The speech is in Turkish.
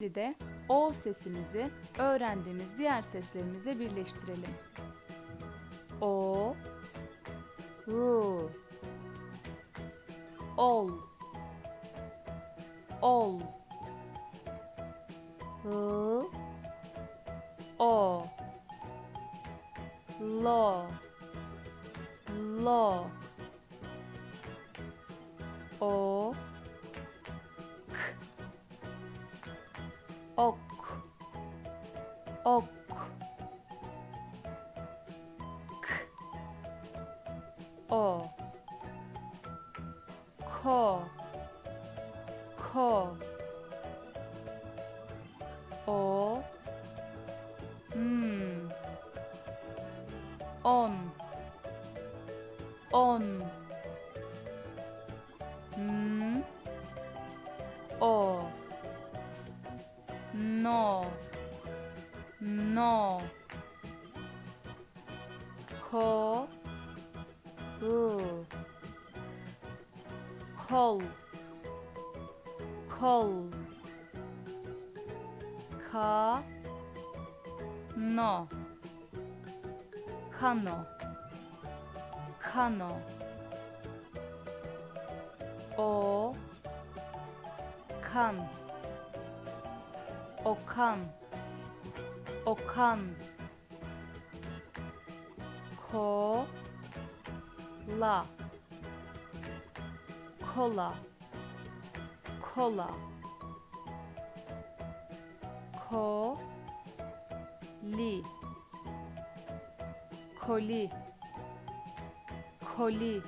Şimdi de O sesimizi öğrendiğimiz diğer seslerimizle birleştirelim. O, R, ol, ol, H, o, lo, lo, o, ok. Ok. K. O. Ko. Ko. O. M on. On no. No. Ko. R kol. Kol. Ka. No. Kano. Kano. O. Kan Okan. Okan. Ko La Kola. Kola. Ko Li Koli. Koli